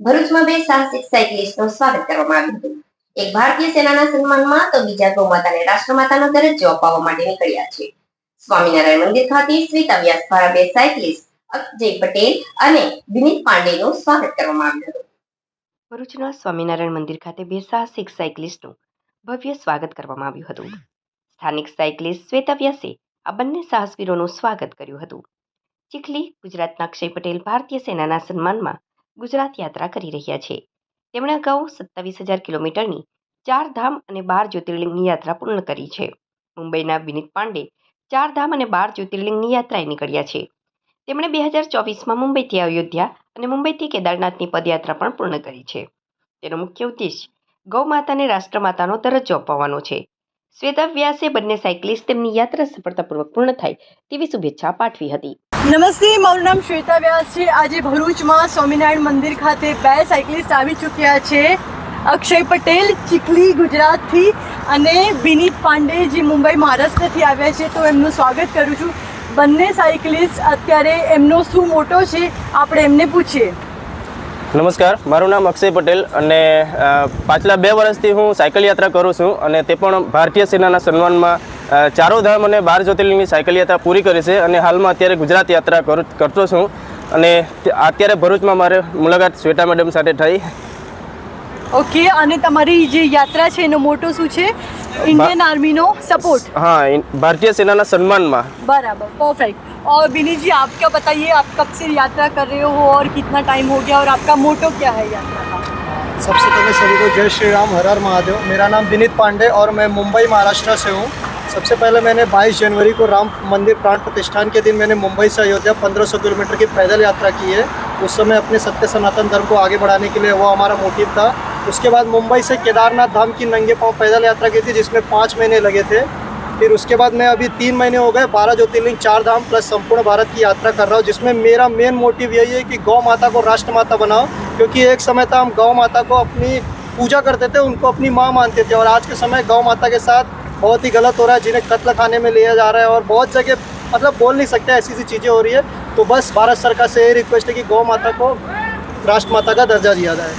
ભરૂચમાં બે સાહસિક સાયકલિસ્ટનું સ્વાગત કરવામાં આવ્યું હતું. એક ભારતીય સેનાના સન્માનમાં તો બીજા ગૌમાતાને રાષ્ટ્રમાતાનો દરજ્જો અપાવવા માટે નીકળ્યા છે. સ્વામિનારાયણ મંદિર ખાતે શ્વેતા વ્યાસ દ્વારા બે સાયકલિસ્ટ, અજય પટેલ અને વિનીત પાંડેનું સ્વાગત કરવામાં આવ્યું હતું. ભરૂચના સ્વામિનારાયણ મંદિર ખાતે બે સાહસિક સાયકલિસ્ટનું ભવ્ય સ્વાગત કરવામાં આવ્યું હતું. સ્થાનિક સાયકલિસ્ટ શ્વેતા વ્યાસે આ બંને સાહસવીરોનું સ્વાગત કર્યું હતું. ચીખલી, ગુજરાતના અક્ષય પટેલ ભારતીય સેનાના સન્માનમાં ગુજરાત યાત્રા કરી રહ્યા છે. તેમણે અગાઉ સત્તાવીસ હજાર કિલોમીટરની ચાર ધામ અને બાર જ્યોતિર્લિંગની યાત્રા પૂર્ણ કરી છે. મુંબઈના વિનીત પાંડે ચાર ધામ અને બાર જ્યોતિર્લિંગની યાત્રાએ નીકળ્યા છે. તેમણે બે હજાર ચોવીસમાં મુંબઈથી અયોધ્યા અને મુંબઈથી કેદારનાથની પદયાત્રા પણ પૂર્ણ કરી છે. તેનો મુખ્ય ઉદ્દેશ ગૌ માતાને રાષ્ટ્રમાતાનો દરજ્જો અપાવવાનો છે. શ્વેતા વ્યાસે બંને સાયકલિસ્ટ તેમની યાત્રા સફળતાપૂર્વક પૂર્ણ થાય તેવી શુભેચ્છા પાઠવી હતી. નમસ્તે, મારું નામ શ્વેતા વ્યાસ છે. આજે ભરૂચમાં સ્વામિનારાયણ મંદિર ખાતે બે સાયકલિસ્ટ આવી ચૂક્યા છે. અક્ષય પટેલ ચીખલી ગુજરાતથી અને વિનીત પાંડે જે મુંબઈ મહારાષ્ટ્રથી આવ્યા છે, તો એમનું સ્વાગત કરું છું. બંને સાયકલિસ્ટ અત્યારે એમનો શું મોટો છે, આપણે એમને પૂછીએ. નમસ્કાર, મારું નામ અક્ષય પટેલ અને પાછલા બે વર્ષથી હું સાયકલ યાત્રા કરું છું અને તે પણ ભારતીય સેનાના સન્માનમાં ચારો ધામ અને બાર જ્યોતિર્લિંગની સાયકલ યાત્રા પૂરી કરી છે અને હાલમાં અત્યારે ગુજરાત યાત્રા કરું કરતો છું અને તે- અત્યારે ભરૂચમાં મારે મુલાકાત શ્વેતા મેડમ સાથે થઈ ઓકે અને તમારી જે યાત્રા છે એનો મોટો શું છે ઇન્ડિયન આર્મીનો સપોર્ટ હા ઇન- ભારતીય સેનાના સન્માનમાં बराबर परफेक्ट और विनीत जी आप क्या बताइए आप कब से यात्रा कर रहे हो और कितना टाइम हो गया और आपका मोटो क्या है यात्रा का सबसे पहले सभी को जय श्री राम हर हर महादेव मेरा नाम विनीत पांडे और मैं मुंबई महाराष्ट्र से हूँ सबसे पहले मैंने 22 जनवरी को राम मंदिर प्राण प्रतिष्ठान के दिन मैंने मुंबई से अयोध्या 1500 किलोमीटर की पैदल यात्रा की है। उस समय अपने सत्य सनातन धर्म को आगे बढ़ाने के लिए वो हमारा मोटिव था। उसके बाद मुंबई से केदारनाथ धाम की नंगे पाँव पैदल यात्रा की थी, जिसमें पाँच महीने लगे थे। फिर उसके बाद मैं अभी तीन महीने हो गए बारह ज्योतिर्लिंग, चार धाम प्लस संपूर्ण भारत की यात्रा कर रहा हूँ, जिसमें मेरा मेन मोटिव यही है कि गौ माता को राष्ट्र माता बनाओ। क्योंकि एक समय था हम गौ माता को अपनी पूजा करते थे, उनको अपनी माँ मानते थे और आज के समय गौ माता के साथ बहुत ही गलत हो रहा है जिन्हें कत्ल खाने में लिया जा रहा है और बहुत जगह मतलब बोल नहीं सकते ऐसी ऐसी चीज़ें हो रही है तो बस भारत सरकार से ये रिक्वेस्ट है कि गौ माता को राष्ट्र माता का दर्जा दिया जाए